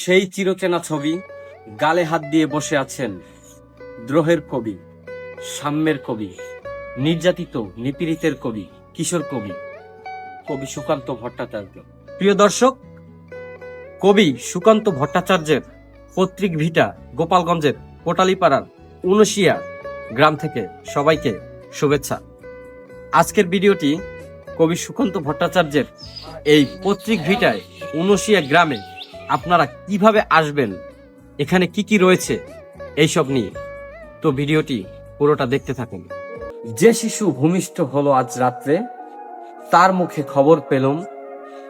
সেই চিরচেনা ছবি গালে হাত দিয়ে বসে আছেন দ্রোহের কবি, সাম্যের কবি, নির্যাতিত, নিপীড়িতের কবি, কিশোর কবি কবি সুকান্ত ভট্টাচার্য। প্রিয় দর্শক, কবি সুকান্ত ভট্টাচার্যের পত্রিক ভিটা গোপালগঞ্জের কোটালীপাড়ার উনশিয়া গ্রাম থেকে সবাইকে শুভেচ্ছা। আজকের ভিডিওটি কবি সুকান্ত ভট্টাচার্যের এই পত্রিক ভিটায় উনশিয়া গ্রামে আপনারা কীভাবে আসবেন? এখানে কি কি রয়েছে? এইসব নিয়ে। তো ভিডিওটি পুরোটা দেখতে থাকুন। যে শিশু ভূমিষ্ঠ হলো আজ রাত্রে, তার মুখে খবর পেলুম।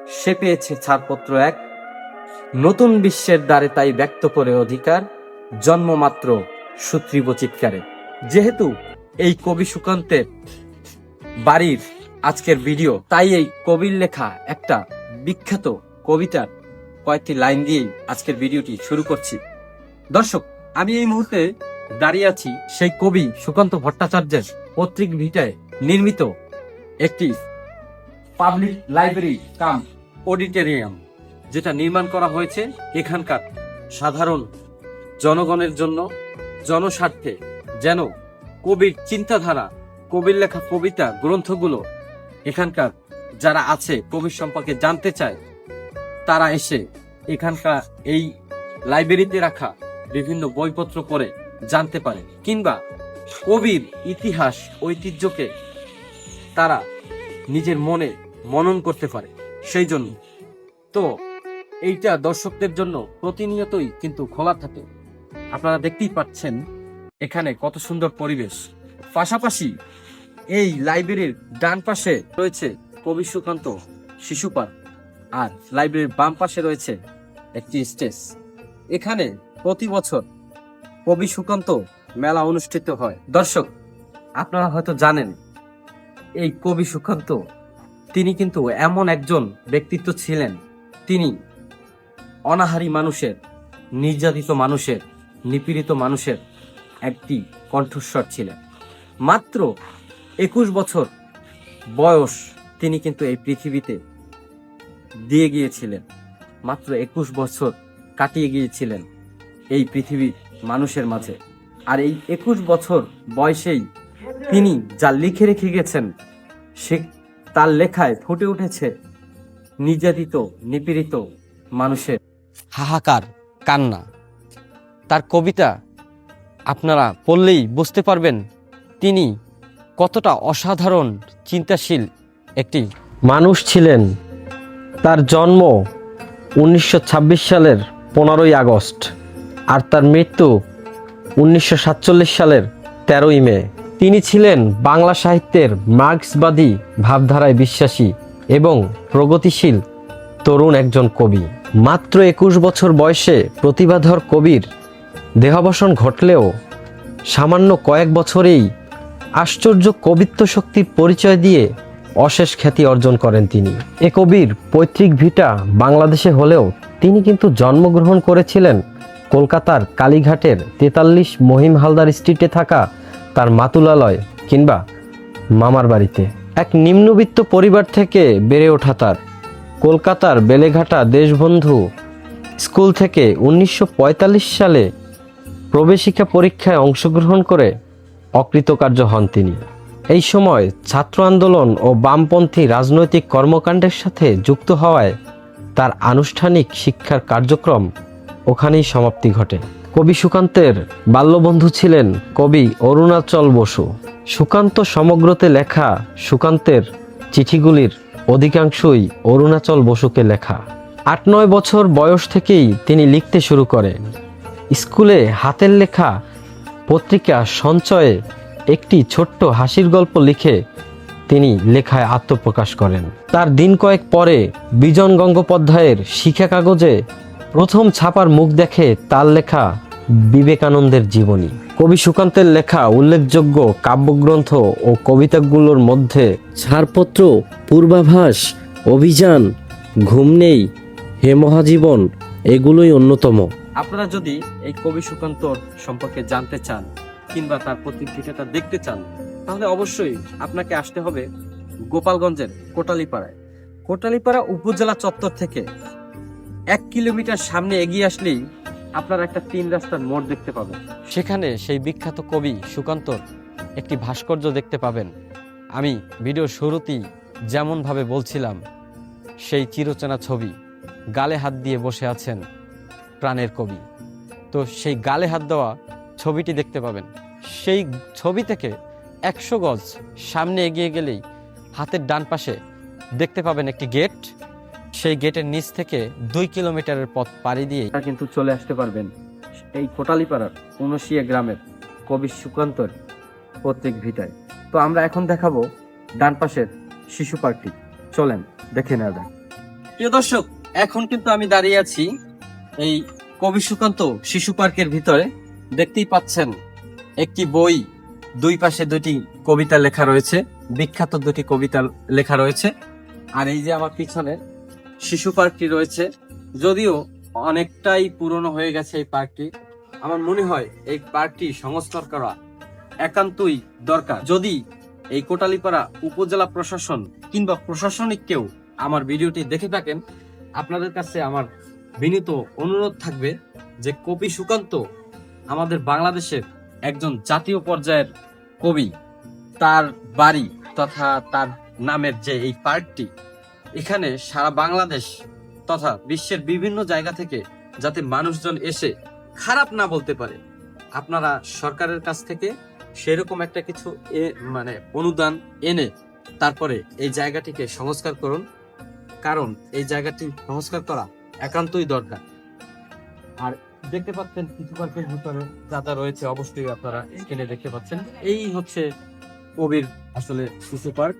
সে পেয়েছে ছাড়পত্র এক। নতুন বিশ্বের দ্বারে তাই ব্যক্ত করে অধিকার। জন্মমাত্র সুত্রিব চিৎকারে। যেহেতু এই কবি সুকান্তের বাড়ির আজকের ভিডিও, তাই এই কবির লেখা একটা বিখ্যাত কবিতার কয়েকটি লাইন দিয়েই আজকের ভিডিওটি শুরু করছি। দর্শক, আমি এই মুহূর্তে দাঁড়িয়ে আছি সেই কবি সুকান্ত ভট্টাচার্যের পত্রিক ভিটায় নির্মিত একটি পাবলিক লাইব্রেরি কাম অডিটোরিয়াম, যেটা নির্মাণ করা হয়েছে এখানকার সাধারণ জনগণের জন্য, জনস্বার্থে, যেন কবির চিন্তাধারা, কবির লেখা কবিতা, গ্রন্থগুলো এখানকার যারা আছে, কবির সম্পর্কে জানতে চায় তারা এসে এখানকার এই লাইব্রেরিতে রাখা বিভিন্ন বইপত্র পড়ে জানতে পারে, কিংবা কবির ইতিহাস, ঐতিহ্যকে তারা নিজের মনে মনন করতে পারে সেই জন্য। তো এইটা দর্শকদের জন্য প্রতিনিয়তই কিন্তু খোলা থাকে। আপনারা দেখতেই পাচ্ছেন এখানে কত সুন্দর পরিবেশ। পাশাপাশি এই লাইব্রেরির ডান পাশে রয়েছে কবি সুকান্ত শিশু পার্ক। আর লাইব্রেরির বাম পাশে রয়েছে একটি স্টেজ। এখানে প্রতি বছর কবি সুকান্ত মেলা অনুষ্ঠিত হয়। দর্শক, আপনারা হয়তো জানেন, এই কবি সুকান্ত, তিনি কিন্তু এমন একজন ব্যক্তিত্ব ছিলেন। তিনি অনাহারী মানুষের, নির্যাতিত মানুষের, নিপীড়িত মানুষের একটি কণ্ঠস্বর ছিলেন। মাত্র একুশ বছর বয়স তিনি কিন্তু এই পৃথিবীতে দিয়ে গিয়েছিলেন। মাত্র একুশ বছর কাটিয়ে গিয়েছিলেন এই পৃথিবীর মানুষের মাঝে। আর এই একুশ বছর বয়সেই তিনি যা লিখে রেখে গেছেন, সে তার লেখায় ফুটে উঠেছে নির্যাতিত, নিপীড়িত মানুষের হাহাকার, কান্না। তার কবিতা আপনারা পড়লেই বুঝতে পারবেন তিনি কতটা অসাধারণ, চিন্তাশীল একটি মানুষ ছিলেন। তার জন্ম উনিশশো ছাব্বিশ সালের পনেরোই আগস্ট আর তার মৃত্যু উনিশশো সাতচল্লিশ সালের তেরোই মে। তিনি ছিলেন বাংলা সাহিত্যের মার্ক্সবাদী ভাবধারায় বিশ্বাসী এবং প্রগতিশীল তরুণ একজন কবি। মাত্র একুশ বছর বয়সে প্রতিভাধর কবির দেহাবসন ঘটলেও সামান্য কয়েক বছরেই আশ্চর্য কবিত্ব শক্তির পরিচয় দিয়ে অশেষ খ্যাতি অর্জন করেন তিনি। এ কবির পৈতৃক ভিটা বাংলাদেশে হলেও তিনি কিন্তু জন্মগ্রহণ করেছিলেন কলকাতার কালীঘাটের তেতাল্লিশ মহিম হালদার স্ট্রিটে থাকা তার মাতুলালয় কিংবা মামার বাড়িতে। এক নিম্নবিত্ত পরিবার থেকে বেড়ে ওঠা তার। কলকাতার বেলেঘাটা দেশবন্ধু স্কুল থেকে উনিশশো পঁয়তাল্লিশ সালে প্রবেশিকা পরীক্ষায় অংশগ্রহণ করে অকৃতকার্য হন তিনি। এই সময় ছাত্র আন্দোলন ও বামপন্থী রাজনৈতিক কর্মকাণ্ডের সাথে যুক্ত হওয়ায় তার আনুষ্ঠানিক শিক্ষার কার্যক্রম ওখানেই সমাপ্তি ঘটে। কবি সুকান্তের বাল্যবন্ধু ছিলেন কবি অরুণাচল বসু। সুকান্ত সমগ্রতে লেখা সুকান্তের চিঠিগুলির অধিকাংশই অরুণাচল বসুকে লেখা। আট নয় বছর বয়স থেকেই তিনি লিখতে শুরু করেন। স্কুলে হাতের লেখা পত্রিকা সঞ্চয়ে একটি ছোট্ট হাসির গল্প লিখে তিনি লেখায় আত্মপ্রকাশ করেন। তার দিন কয়েক পরে বিজন গঙ্গোপাধ্যায়ের শিক্ষা কাগজে প্রথম ছাপার মুখ দেখে তার লেখা বিবেকানন্দের জীবনী। কবি সুকান্তের লেখা উল্লেখযোগ্য কাব্যগ্রন্থ ও কবিতাগুলোর মধ্যে ছাড়পত্র, পূর্বাভাস, অভিযান, ঘুম নেই, হে মহাজীবন, এগুলোই অন্যতম। আপনারা যদি এই কবি সুকান্তর সম্পর্কে জানতে চান কিংবা তার পত্রিকাটা দেখতে চান, তাহলে অবশ্যই আপনাকে আসতে হবে গোপালগঞ্জের কোটালিপাড়ায়। কোটালিপাড়া উপজেলা চত্বর থেকে এক কিলোমিটার সামনে এগিয়ে আসলেই আপনারা একটা তিন রাস্তার মোড় দেখতে পাবেন। সেখানে সেই বিখ্যাত কবি সুকান্তর একটি ভাস্কর্য দেখতে পাবেন। আমি ভিডিও শুরুতেই যেমনভাবে বলছিলাম, সেই চিরচেনা ছবি গালে হাত দিয়ে বসে আছেন প্রাণের কবি। তো সেই গালে হাত দেওয়া ছবিটি দেখতে পাবেন। সেই ছবি থেকে একশো গজ সামনে এগিয়ে গেলেই হাতের ডান পাশে দেখতে পাবেন একটি গেট। সেই গেটের নিচ থেকে দুই কিলোমিটারের পথ পাড়ি দিয়ে কিন্তু চলে আসতে পারবেন এই কোটালিপাড়ার উনশিয়া গ্রামের কবি সুকান্তর পত্রিক ভিটায়। তো আমরা এখন দেখাবো ডান পাশের শিশু পার্কটি। চলেন, দেখে নেওয়া যাক। প্রিয় দর্শক, এখন কিন্তু আমি দাঁড়িয়ে আছি এই কবি সুকান্ত শিশু পার্কের ভিতরে। দেখতেই পাচ্ছেন, একটি বই, দুই পাশে দুটি কবিতা লেখা রয়েছে, বিখ্যাত দুটি কবিতা লেখা রয়েছে, আর এই যে আমার পিছনে শিশু পার্কটি রয়েছে, যদিও অনেকটাই পুরনো হয়ে গেছে এই পার্কটি, আমার মনে হয় এই পার্কটি সংস্কার করা একান্তই দরকার। যদি এই কোটালীপাড়া উপজেলা প্রশাসন কিংবা প্রশাসনিক কেউ আমার ভিডিওটি দেখে থাকেন, আপনাদের কাছে আমার বিনীত অনুরোধ থাকবে যে কপি সুকান্ত আমাদের বাংলাদেশের একজন জাতীয় পর্যায়ের কবি, তার বাড়ি তথা তার নামের যে এই পার্কটি, এখানে সারা বাংলাদেশ তথা বিশ্বের বিভিন্ন জায়গা থেকে যাতে মানুষজন এসে খারাপ না বলতে পারে, আপনারা সরকারের কাছ থেকে সেরকম একটা কিছু এ- মানে অনুদান এনে তারপরে এই জায়গাটিকে সংস্কার করুন, কারণ এই জায়গাটি সংস্কার করা একান্তই দরকার। আর দেখতে পাচ্ছেন কিছু পার্কের ভিতরে যা যা রয়েছে, অবশ্যই আপনারা স্ক্রিনে দেখতে পাচ্ছেন। এই হচ্ছে কবির আসলে শিশু পার্ক।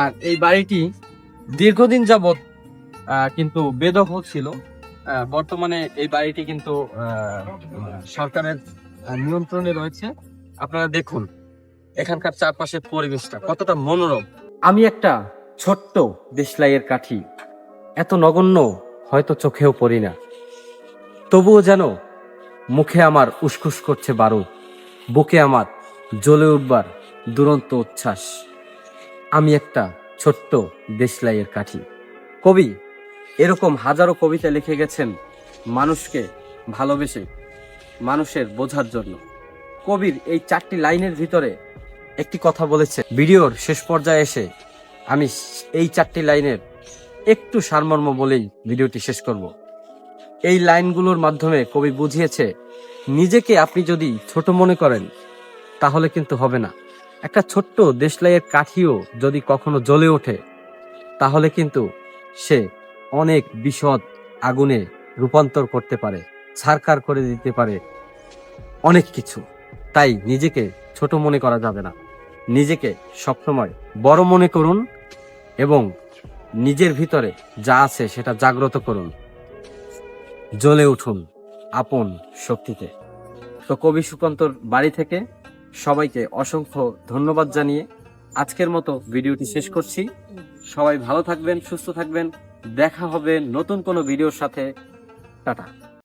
আর এই বাড়িটি দীর্ঘদিন যাবৎ কিন্তু বেদখল ছিল। বর্তমানে এই বাড়িটি কিন্তু সরকারের নিয়ন্ত্রণে রয়েছে। আপনারা দেখুন, এখানকার চারপাশের পরিবেশটা কতটা মনোরম। আমি একটা ছোট্ট দেশলাইয়ের কাঠি। এত নগণ্য হয়তো চোখেও পড়ি না। তবুও যেন মুখে আমার উসখুস করছে বারুদ বুকে আমার জ্বলে উঠবার দুরন্ত উচ্ছ্বাস। আমি একটা ছোট্ট দেশলাইয়ের কাঠি। কবি, এরকম হাজারো কবিতা লিখে গেছেন মানুষকে ভালোবেসে, মানুষের বোঝার জন্য। কবির এই চারটি লাইনের ভিতরে একটি কথা বলেছে। ভিডিওর শেষ পর্যায়ে এসে আমি এই চারটি লাইনের একটু সারমর্ম বলেই ভিডিওটি শেষ করব। এই লাইনগুলোর মাধ্যমে কবি বুঝিয়েছে, নিজেকে আপনি যদি ছোট মনে করেন, তাহলে কিন্তু হবে না। একটা ছোট্ট দেশলাইয়ের কাঠিও যদি কখনো জ্বলে ওঠে, তাহলে কিন্তু সে অনেক বিশদ আগুনে রূপান্তর করতে পারে ছারকার করে দিতে পারে অনেক কিছু। তাই নিজেকে ছোট মনে করা যাবে না। নিজেকে সবসময় বড় মনে করুন এবং নিজের ভিতরে যা আছে সেটা জাগ্রত করুন। জ্বলে উঠুন আপন শক্তিতে। তো কবি সুকান্তর বাড়ি থেকে সবাইকে অসংখ্য ধন্যবাদ জানিয়ে আজকের মতো ভিডিওটি শেষ করছি। সবাই ভালো থাকবেন, সুস্থ থাকবেন। দেখা হবে নতুন কোনো ভিডিওর সাথে। টাটা।